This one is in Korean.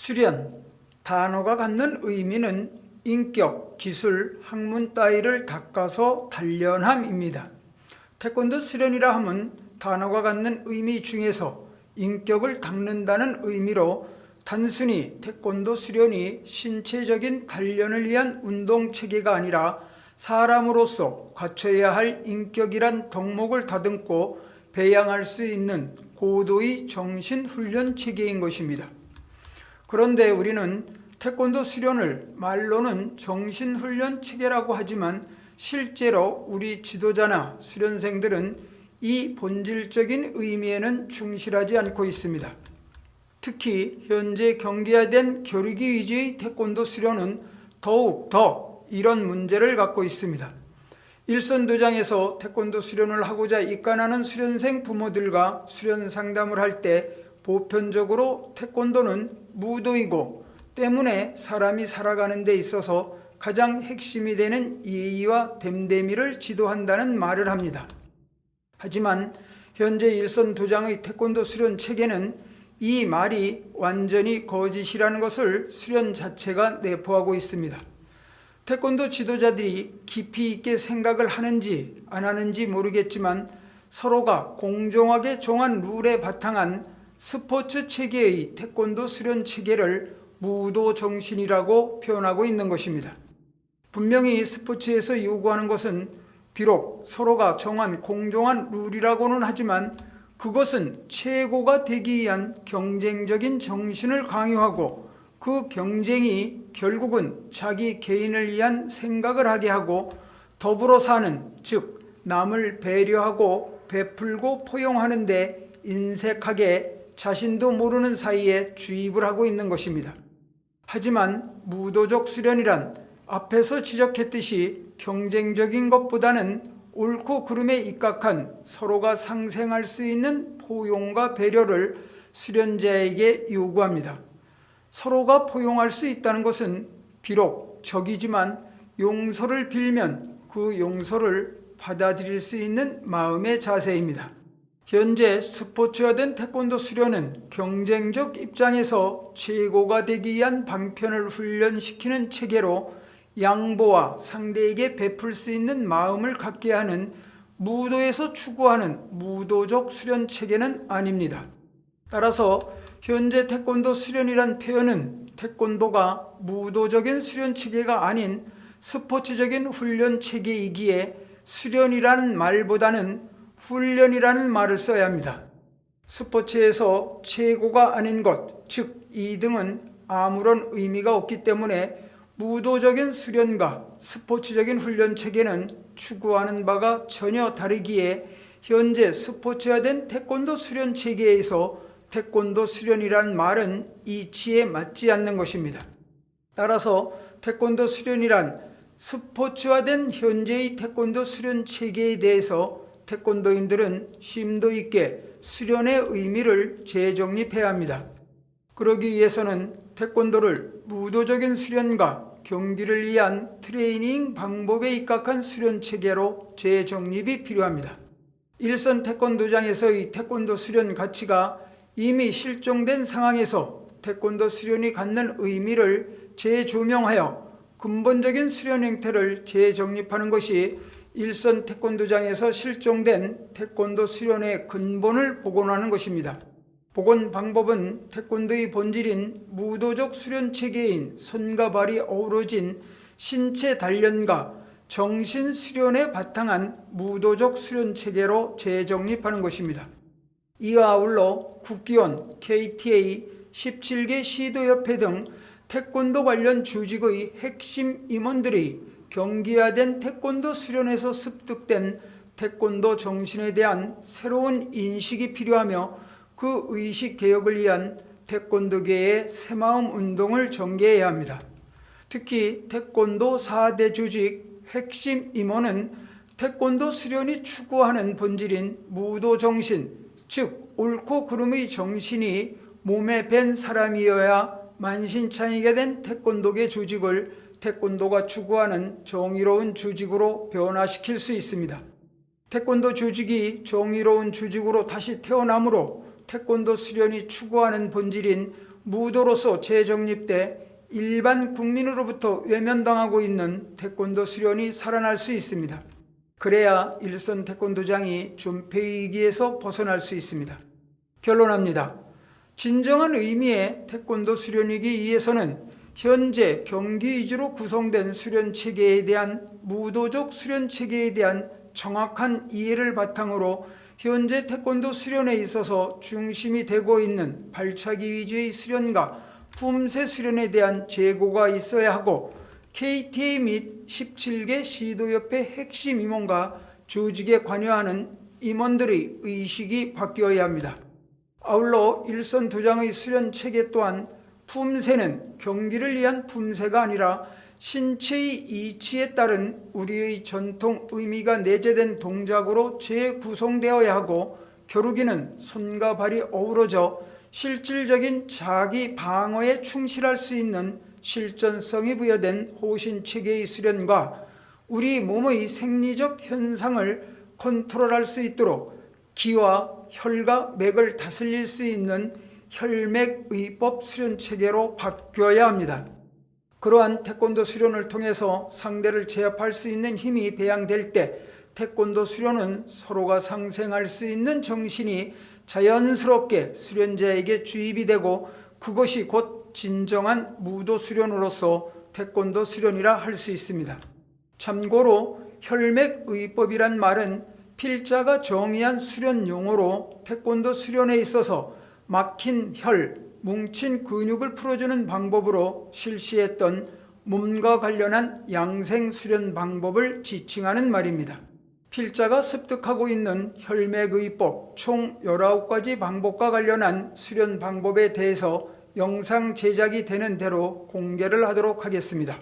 수련, 단어가 갖는 의미는 인격, 기술, 학문 따위를 닦아서 단련함입니다. 태권도 수련이라 함은 단어가 갖는 의미 중에서 인격을 닦는다는 의미로 단순히 태권도 수련이 신체적인 단련을 위한 운동 체계가 아니라 사람으로서 갖춰야 할 인격이란 덕목을 다듬고 배양할 수 있는 고도의 정신 훈련 체계인 것입니다. 그런데 우리는 태권도 수련을 말로는 정신 훈련 체계라고 하지만 실제로 우리 지도자나 수련생들은 이 본질적인 의미에는 충실하지 않고 있습니다. 특히 현재 경계화된 겨루기 위주의 태권도 수련은 더욱 더 이런 문제를 갖고 있습니다. 일선 도장에서 태권도 수련을 하고자 입관하는 수련생 부모들과 수련 상담을 할 때 보편적으로 태권도는 무도이고 때문에 사람이 살아가는 데 있어서 가장 핵심이 되는 예의와 됨됨이를 지도한다는 말을 합니다. 하지만 현재 일선 도장의 태권도 수련 체계는 이 말이 완전히 거짓이라는 것을 수련 자체가 내포하고 있습니다. 태권도 지도자들이 깊이 있게 생각을 하는지 안 하는지 모르겠지만 서로가 공정하게 정한 룰에 바탕한 스포츠 체계의 태권도 수련 체계를 무도 정신이라고 표현하고 있는 것입니다. 분명히 스포츠에서 요구하는 것은 비록 서로가 정한 공정한 룰이라고는 하지만 그것은 최고가 되기 위한 경쟁적인 정신을 강요하고 그 경쟁이 결국은 자기 개인을 위한 생각을 하게 하고 더불어 사는 즉 남을 배려하고 베풀고 포용하는데 인색하게 자신도 모르는 사이에 주입을 하고 있는 것입니다. 하지만 무도적 수련이란 앞에서 지적했듯이 경쟁적인 것보다는 옳고 그름에 입각한 서로가 상생할 수 있는 포용과 배려를 수련자에게 요구합니다. 서로가 포용할 수 있다는 것은 비록 적이지만 용서를 빌면 그 용서를 받아들일 수 있는 마음의 자세입니다. 현재 스포츠화된 태권도 수련은 경쟁적 입장에서 최고가 되기 위한 방편을 훈련시키는 체계로 양보와 상대에게 베풀 수 있는 마음을 갖게 하는 무도에서 추구하는 무도적 수련 체계는 아닙니다. 따라서 현재 태권도 수련이란 표현은 태권도가 무도적인 수련 체계가 아닌 스포츠적인 훈련 체계이기에 수련이라는 말보다는 훈련이라는 말을 써야 합니다. 스포츠에서 최고가 아닌 것, 즉 2등은 아무런 의미가 없기 때문에 무도적인 수련과 스포츠적인 훈련 체계는 추구하는 바가 전혀 다르기에 현재 스포츠화된 태권도 수련 체계에서 태권도 수련이란 말은 이치에 맞지 않는 것입니다. 따라서 태권도 수련이란 스포츠화된 현재의 태권도 수련 체계에 대해서 태권도인들은 심도 있게 수련의 의미를 재정립해야 합니다. 그러기 위해서는 태권도를 무도적인 수련과 경기를 위한 트레이닝 방법에 입각한 수련 체계로 재정립이 필요합니다. 일선 태권도장에서의 태권도 수련 가치가 이미 실종된 상황에서 태권도 수련이 갖는 의미를 재조명하여 근본적인 수련 행태를 재정립하는 것이 일선 태권도장에서 실종된 태권도 수련의 근본을 복원하는 것입니다. 복원 방법은 태권도의 본질인 무도적 수련 체계인 손과 발이 어우러진 신체 단련과 정신 수련에 바탕한 무도적 수련 체계로 재정립하는 것입니다. 이와 아울러 국기원, KTA, 17개 시도협회 등 태권도 관련 조직의 핵심 임원들이 경기화된 태권도 수련에서 습득된 태권도 정신에 대한 새로운 인식이 필요하며 그 의식 개혁을 위한 태권도계의 새마음 운동을 전개해야 합니다. 특히 태권도 4대 조직 핵심 임원은 태권도 수련이 추구하는 본질인 무도 정신, 즉 옳고 그름의 정신이 몸에 밴 사람이어야 만신창이게 된 태권도계 조직을 태권도가 추구하는 정의로운 조직으로 변화시킬 수 있습니다. 태권도 조직이 정의로운 조직으로 다시 태어나므로 태권도 수련이 추구하는 본질인 무도로서 재정립돼 일반 국민으로부터 외면당하고 있는 태권도 수련이 살아날 수 있습니다. 그래야 일선 태권도장이 존폐 위기에서 벗어날 수 있습니다. 결론합니다. 진정한 의미의 태권도 수련이기 위해서는 현재 경기 위주로 구성된 수련 체계에 대한 무도적 수련 체계에 대한 정확한 이해를 바탕으로 현재 태권도 수련에 있어서 중심이 되고 있는 발차기 위주의 수련과 품새 수련에 대한 재고가 있어야 하고 KTA 및 17개 시도협회 핵심 임원과 조직에 관여하는 임원들의 의식이 바뀌어야 합니다. 아울러 일선 도장의 수련 체계 또한 품새는 경기를 위한 품새가 아니라 신체의 이치에 따른 우리의 전통 의미가 내재된 동작으로 재구성되어야 하고 겨루기는 손과 발이 어우러져 실질적인 자기 방어에 충실할 수 있는 실전성이 부여된 호신 체계의 수련과 우리 몸의 생리적 현상을 컨트롤할 수 있도록 기와 혈과 맥을 다스릴 수 있는 혈맥의법 수련 체계로 바뀌어야 합니다. 그러한 태권도 수련을 통해서 상대를 제압할 수 있는 힘이 배양될 때 태권도 수련은 서로가 상생할 수 있는 정신이 자연스럽게 수련자에게 주입이 되고 그것이 곧 진정한 무도 수련으로서 태권도 수련이라 할 수 있습니다. 참고로 혈맥의법이란 말은 필자가 정의한 수련 용어로 태권도 수련에 있어서 막힌 혈, 뭉친 근육을 풀어주는 방법으로 실시했던 몸과 관련한 양생 수련 방법을 지칭하는 말입니다. 필자가 습득하고 있는 혈맥의법 총 19가지 방법과 관련한 수련 방법에 대해서 영상 제작이 되는 대로 공개를 하도록 하겠습니다.